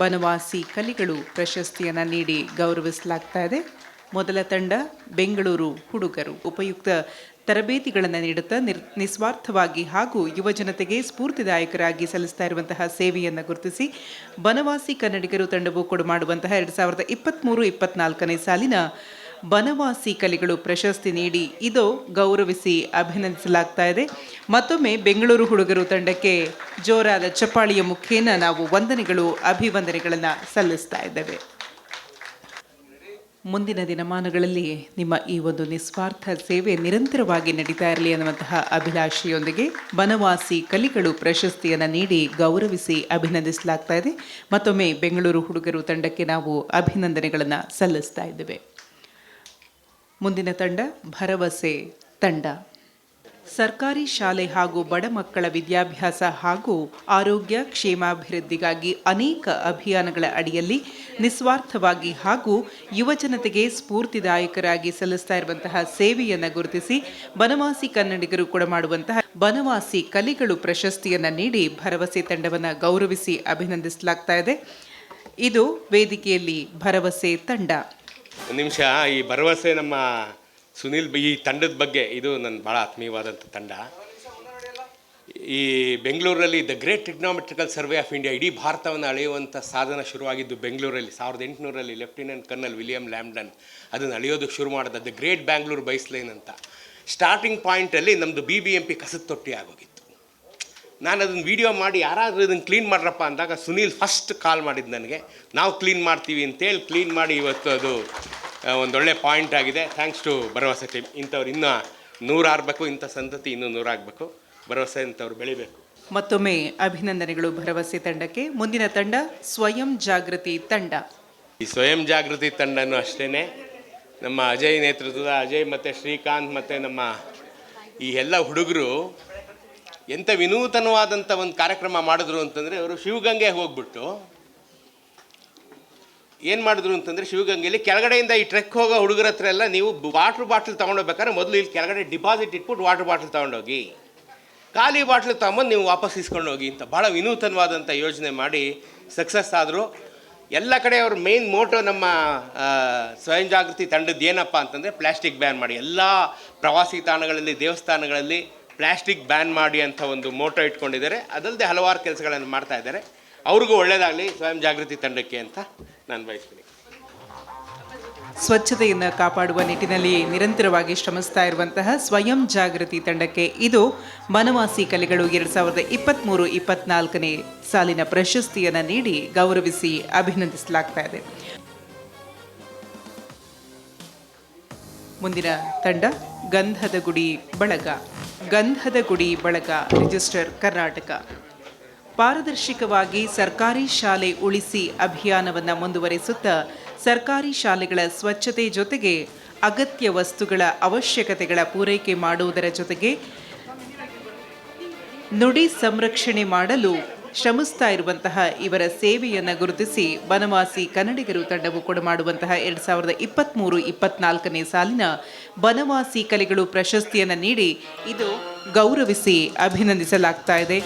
ಬನವಾಸಿ ಕಲಿಗಳು ಪ್ರಶಸ್ತಿಯನ್ನು ನೀಡಿ ಗೌರವಿಸಲಾಗ್ತಾ ಇದೆ. ಮೊದಲ ತಂಡ ಬೆಂಗಳೂರು ಹುಡುಗರು. ಉಪಯುಕ್ತ ತರಬೇತಿಗಳನ್ನು ನೀಡುತ್ತಾ ನಿರ್, ನಿಸ್ವಾರ್ಥವಾಗಿ ಹಾಗೂ ಯುವಜನತೆಗೆ ಸ್ಫೂರ್ತಿದಾಯಕರಾಗಿ ಸಲ್ಲಿಸ್ತಾ ಇರುವಂತಹ ಸೇವೆಯನ್ನು ಗುರುತಿಸಿ ಬನವಾಸಿ ಕನ್ನಡಿಗರು ತಂಡವು ಕೊಡು ಮಾಡುವಂತಹ ಎರಡು ಸಾವಿರದ ಇಪ್ಪತ್ತ್ಮೂರು ಇಪ್ಪತ್ನಾಲ್ಕನೇ ಸಾಲಿನ ಬನವಾಸಿ ಕಲೆಗಳು ಪ್ರಶಸ್ತಿ ನೀಡಿ ಇದು ಗೌರವಿಸಿ ಅಭಿನಂದಿಸಲಾಗ್ತಾ ಇದೆ. ಮತ್ತೊಮ್ಮೆ ಬೆಂಗಳೂರು ಹುಡುಗರು ತಂಡಕ್ಕೆ ಜೋರಾದ ಚಪ್ಪಾಳಿಯ ಮುಖೇನ ನಾವು ವಂದನೆಗಳು, ಅಭಿವಂದನೆಗಳನ್ನು ಸಲ್ಲಿಸ್ತಾ ಇದ್ದೇವೆ. ಮುಂದಿನ ದಿನಮಾನಗಳಲ್ಲಿ ನಿಮ್ಮ ಈ ಒಂದು ನಿಸ್ವಾರ್ಥ ಸೇವೆ ನಿರಂತರವಾಗಿ ನಡೀತಾ ಇರಲಿ ಅನ್ನುವಂತಹ ಅಭಿಲಾಷೆಯೊಂದಿಗೆ ಬನವಾಸಿ ಕಲಿಗಳು ಪ್ರಶಸ್ತಿಯನ್ನು ನೀಡಿ ಗೌರವಿಸಿ ಅಭಿನಂದಿಸಲಾಗ್ತಾ ಇದೆ. ಮತ್ತೊಮ್ಮೆ ಬೆಂಗಳೂರು ಹುಡುಗರು ತಂಡಕ್ಕೆ ನಾವು ಅಭಿನಂದನೆಗಳನ್ನು ಸಲ್ಲಿಸ್ತಾ ಇದ್ದೇವೆ. ಮುಂದಿನ ತಂಡ ಭರವಸೆ ತಂಡ. ಸರ್ಕಾರಿ ಶಾಲೆ ಹಾಗೂ ಬಡ ಮಕ್ಕಳ ವಿದ್ಯಾಭ್ಯಾಸ ಹಾಗೂ ಆರೋಗ್ಯ ಕ್ಷೇಮಾಭಿವೃದ್ಧಿಗಾಗಿ ಅನೇಕ ಅಭಿಯಾನಗಳ ಅಡಿಯಲ್ಲಿ ನಿಸ್ವಾರ್ಥವಾಗಿ ಹಾಗೂ ಯುವಜನತೆಗೆ ಸ್ಫೂರ್ತಿದಾಯಕರಾಗಿ ಸಲ್ಲಿಸ್ತಾ ಇರುವಂತಹ ಸೇವೆಯನ್ನು ಗುರುತಿಸಿ ಬನವಾಸಿ ಕನ್ನಡಿಗರು ಕೂಡ ಮಾಡುವಂತಹ ಬನವಾಸಿ ಕಲಿಗಳು ಪ್ರಶಸ್ತಿಯನ್ನು ನೀಡಿ ಭರವಸೆ ತಂಡವನ್ನು ಗೌರವಿಸಿ ಅಭಿನಂದಿಸಲಾಗ್ತಾ ಇದೆ. ಇದು ವೇದಿಕೆಯಲ್ಲಿ ಭರವಸೆ ತಂಡ. ಒಂದು ನಿಮಿಷ, ಈ ಭರವಸೆ ನಮ್ಮ ಸುನಿಲ್ ಈ ತಂಡದ ಬಗ್ಗೆ, ಇದು ನನ್ನ ಭಾಳ ಆತ್ಮೀಯವಾದಂಥ ತಂಡ. ಈ ಬೆಂಗಳೂರಲ್ಲಿ the great trigonometrical survey of India, ಇಡೀ ಭಾರತವನ್ನು ಅಳೆಯುವಂಥ ಸಾಧನ ಶುರುವಾಗಿದ್ದು ಬೆಂಗಳೂರಲ್ಲಿ, ಸಾವಿರದ ಎಂಟುನೂರಲ್ಲಿ ಲೆಫ್ಟಿನೆಂಟ್ ಕರ್ನಲ್ ವಿಲಿಯಂ ಲ್ಯಾಮ್ಡನ್ ಅದನ್ನು ಅಳೆಯೋದಕ್ಕೆ ಶುರು ಮಾಡಿದ ದ ಗ್ರೇಟ್ ಬ್ಯಾಂಗ್ಳೂರ್ ಬೈಸ್ಲೈನ್ ಅಂತ. ಸ್ಟಾರ್ಟಿಂಗ್ ಪಾಯಿಂಟಲ್ಲಿ ನಮ್ಮದು ಬಿ ಬಿ ಎಂ ಪಿ ಕಸದ ತೊಟ್ಟಿ ಆಗೋಗಿತ್ತು. ನಾನು ಅದನ್ನು ವೀಡಿಯೋ ಮಾಡಿ ಯಾರಾದರೂ ಇದನ್ನು ಕ್ಲೀನ್ ಮಾಡ್ರಪ್ಪ ಅಂದಾಗ ಸುನೀಲ್ ಫಸ್ಟ್ ಕಾಲ್ ಮಾಡಿದ್ದು ನನಗೆ. ನಾವು ಕ್ಲೀನ್ ಮಾಡ್ತೀವಿ ಅಂತೇಳಿ ಕ್ಲೀನ್ ಮಾಡಿ ಇವತ್ತು ಅದು ಒಂದೊಳ್ಳೆ ಪಾಯಿಂಟ್ ಆಗಿದೆ. ಥ್ಯಾಂಕ್ಸ್ ಟು ಭರವಸೆ ಟೀಮ್ ಇಂಥವ್ರು ಇನ್ನೂ ನೂರಾಗಬೇಕು ಇಂಥ ಸಂತತಿ ಇನ್ನೂ ನೂರಾಗಬೇಕು. ಭರವಸೆ ಇಂಥವ್ರು ಬೆಳಿಬೇಕು. ಮತ್ತೊಮ್ಮೆ ಅಭಿನಂದನೆಗಳು ಭರವಸೆ ತಂಡಕ್ಕೆ. ಮುಂದಿನ ತಂಡ ಸ್ವಯಂ ಜಾಗೃತಿ ತಂಡ. ಈ ಸ್ವಯಂ ಜಾಗೃತಿ ತಂಡನೂ ಅಷ್ಟೇ ನಮ್ಮ ಅಜಯ್ ನೇತೃತ್ವದ ಅಜಯ್ ಮತ್ತು ಶ್ರೀಕಾಂತ್ ಮತ್ತು ನಮ್ಮ ಈ ಎಲ್ಲ ಹುಡುಗರು ಎಂಥ ವಿನೂತನವಾದಂಥ ಒಂದು ಕಾರ್ಯಕ್ರಮ ಮಾಡಿದ್ರು ಅಂತಂದರೆ ಅವರು ಶಿವಗಂಗೆ ಹೋಗ್ಬಿಟ್ಟು. ಏನು ಮಾಡಿದ್ರು ಅಂತಂದರೆ ಶಿವಗಂಗೆಯಲ್ಲಿ ಕೆಳಗಡೆಯಿಂದ ಈ ಟ್ರೆಕ್ ಹೋಗೋ ಹುಡುಗರ ಹತ್ರ ಎಲ್ಲ ನೀವು ವಾಟ್ರ್ ಬಾಟ್ಲ್ ತೊಗೊಂಡೋಗ್ಬೇಕಾದ್ರೆ ಮೊದಲು ಇಲ್ಲಿ ಕೆಳಗಡೆ ಡಿಪಾಸಿಟ್ ಇಟ್ಬಿಟ್ಟು ವಾಟ್ರ್ ಬಾಟ್ಲ್ ತೊಗೊಂಡೋಗಿ ಖಾಲಿ ಬಾಟ್ಲು ತಗೊಂಬಂದು ನೀವು ವಾಪಸ್ ಇಸ್ಕೊಂಡು ಹೋಗಿ ಅಂತ ಭಾಳ ವಿನೂತನವಾದಂಥ ಯೋಜನೆ ಮಾಡಿ ಸಕ್ಸಸ್ ಆದರು. ಎಲ್ಲ ಕಡೆ ಅವ್ರ ಮೇನ್ ಮೋಟೋ ನಮ್ಮ ಸ್ವಯಂ ಜಾಗೃತಿ ತಂಡದ್ದು ಏನಪ್ಪ ಅಂತಂದರೆ ಪ್ಲಾಸ್ಟಿಕ್ ಬ್ಯಾನ್ ಮಾಡಿ. ಎಲ್ಲ ಪ್ರವಾಸಿ ತಾಣಗಳಲ್ಲಿ, ದೇವಸ್ಥಾನಗಳಲ್ಲಿ ಪ್ಲಾಸ್ಟಿಕ್ ಬ್ಯಾನ್ ಮಾಡಿ ಅಂತ ಒಂದು ಮೋಟೋ ಇಟ್ಕೊಂಡಿದ್ದಾರೆ. ಅದಲ್ಲದೆ ಹಲವಾರು ಕೆಲಸಗಳನ್ನು ಮಾಡ್ತಾ ಇದ್ದಾರೆ. ಅವ್ರಿಗೂ ಒಳ್ಳೆಯದಾಗಲಿ ಸ್ವಯಂ ಜಾಗೃತಿ ತಂಡಕ್ಕೆ ಅಂತ ನಾನು ಬಯಸ್ತೀನಿ. ಸ್ವಚ್ಛತೆಯನ್ನು ಕಾಪಾಡುವ ನಿಟ್ಟಿನಲ್ಲಿ ನಿರಂತರವಾಗಿ ಶ್ರಮಿಸ್ತಾ ಇರುವಂತಹ ಸ್ವಯಂ ಜಾಗೃತಿ ತಂಡಕ್ಕೆ ಇದು ಬನವಾಸಿ ಕಲೆಗಳು ಎರಡು ಸಾವಿರದ ಇಪ್ಪತ್ತ್ಮೂರು ಇಪ್ಪತ್ನಾಲ್ಕನೇ ಸಾಲಿನ ಪ್ರಶಸ್ತಿಯನ್ನು ನೀಡಿ ಗೌರವಿಸಿ ಅಭಿನಂದಿಸಲಾಗ್ತಾ ಇದೆ. ಮುಂದಿನ ತಂಡ ಗಂಧದ ಗುಡಿ, ಬಳಗ. ಗಂಧದ ಗುಡಿ ಬಳಗ, ರಿಜಿಸ್ಟರ್ ಕರ್ನಾಟಕ. ಪಾರದರ್ಶಕವಾಗಿ ಸರ್ಕಾರಿ ಶಾಲೆ ಉಳಿಸಿ ಅಭಿಯಾನವನ್ನು ಮುಂದುವರಿಸುತ್ತಾ ಸರ್ಕಾರಿ ಶಾಲೆಗಳ ಸ್ವಚ್ಛತೆ ಜೊತೆಗೆ ಅಗತ್ಯ ವಸ್ತುಗಳ ಅವಶ್ಯಕತೆಗಳ ಪೂರೈಕೆ ಮಾಡುವುದರ ಜೊತೆಗೆ ನುಡಿ ಸಂರಕ್ಷಣೆ ಮಾಡಲು ಶ್ರಮಿಸ್ತಾ ಇರುವಂತಹ ಇವರ ಸೇವೆಯನ್ನು ಗುರುತಿಸಿ ಬನವಾಸಿ ಕನ್ನಡಿಗರು ತಂಡವು ಕೊಡಮಾಡುವಂತಹ ಎರಡು ಸಾವಿರದ ಇಪ್ಪತ್ತ್ಮೂರು ಇಪ್ಪತ್ನಾಲ್ಕನೇ ಸಾಲಿನ ಬನವಾಸಿ ಕಲೆಗಳು ಪ್ರಶಸ್ತಿಯನ್ನು ನೀಡಿ ಇದು ಗೌರವಿಸಿ ಅಭಿನಂದಿಸಲಾಗ್ತಾ ಇದೆ.